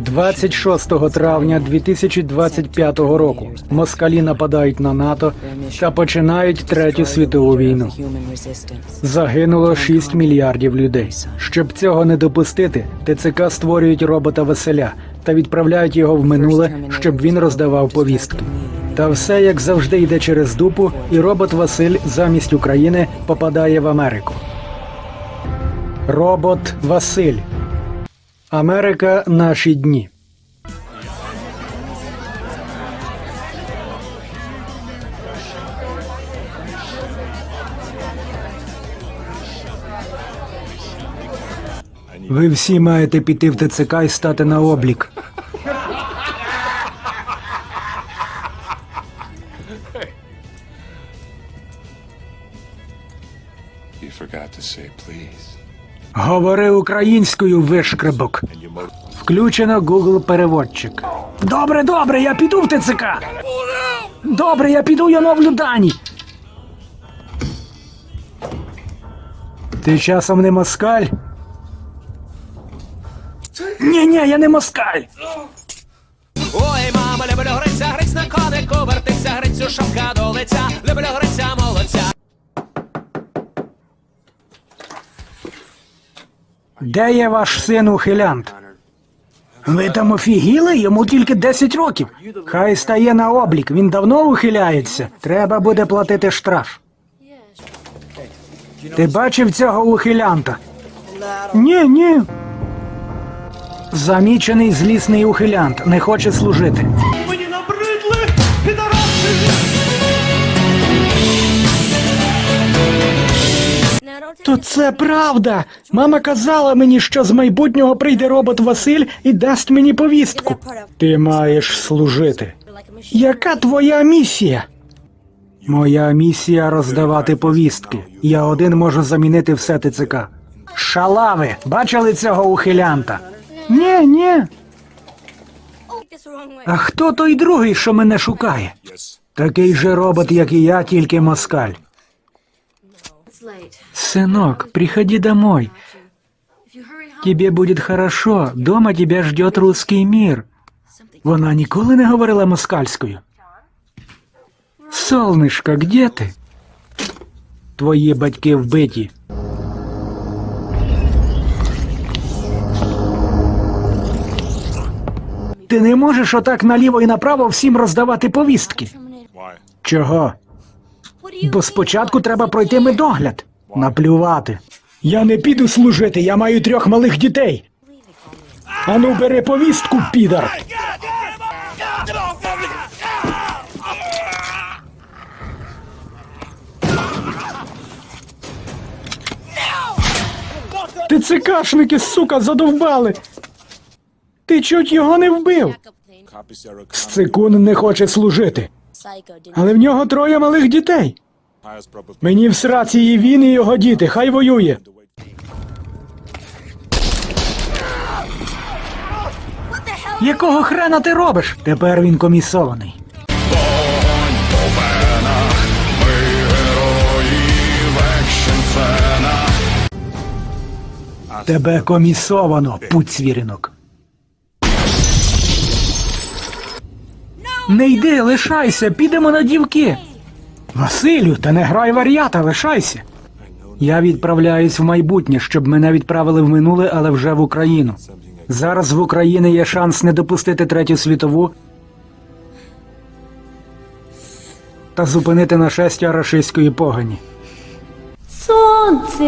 26 травня 2025 року москалі нападають на НАТО та починають третю світову війну. Загинуло 6 мільярдів людей. Щоб цього не допустити, ТЦК створюють робота Василя та відправляють його в минуле, щоб він роздавав повістки. Та все як завжди йде через дупу, і робот Василь замість України попадає в Америку. Робот Василь. Америка наші дні. Ви всі маєте піти в ТЦК і стати на облік. You forgot to say please. Говори українською, вишкребок. Включено Google переводчик. Добре, добре, я піду в ТЦК. Добре, я піду, я новлю дані. Ти часом не москаль? Ні, ні, я не москаль. Ой, мама, люблю гриця, гриць на конику, вертиться, грицю шапка до лиця, люблю гриця Де є ваш син ухилянт? Ви там офігіли? Йому тільки 10 років. Хай стає на облік. Він давно ухиляється. Треба буде платити штраф. Ти бачив цього ухилянта? Ні, ні. Замічений злісний ухилянт. Не хоче служити. Мені набридли підараси! То це правда. Мама казала мені, що з майбутнього прийде робот Василь і дасть мені повістку. Ти маєш служити. Яка твоя місія? Моя місія роздавати повістки. Я один можу замінити все ТЦК. Шалави, бачили цього ухилянта? Ні, ні. А хто той другий, що мене шукає? Такий же робот, як і я, тільки москаль. Сынок, приходи домой. Тебе будет хорошо. Дома тебя ждет русский мир. Вона ніколи не говорила москальською. Солнышко, где ти? Твої батьки вбиті. Ти не можеш отак наліво і направо всім роздавати повістки. Why? Чого? Бо спочатку треба пройти медогляд. Наплювати. Я не піду служити, я маю трьох малих дітей. Ану, бери повістку, підар. Ти цикашники, сука, задовбали. Ти чуть його не вбив. Copy Sarah Цикун не хоче служити, але в нього троє малих дітей. Мені в сраці і він, і його діти. Хай воює. Якого хрена ти робиш? Тепер він комісований. Тебе комісовано, путь свіринок. Не йди, лишайся, підемо на дівки. Василю, та не грай вар'ята, лишайся. Я відправляюсь в майбутнє, щоб мене відправили в минуле, але вже в Україну. Зараз в Україні є шанс не допустити третю світову та зупинити нашестя рашистської погані. Сонце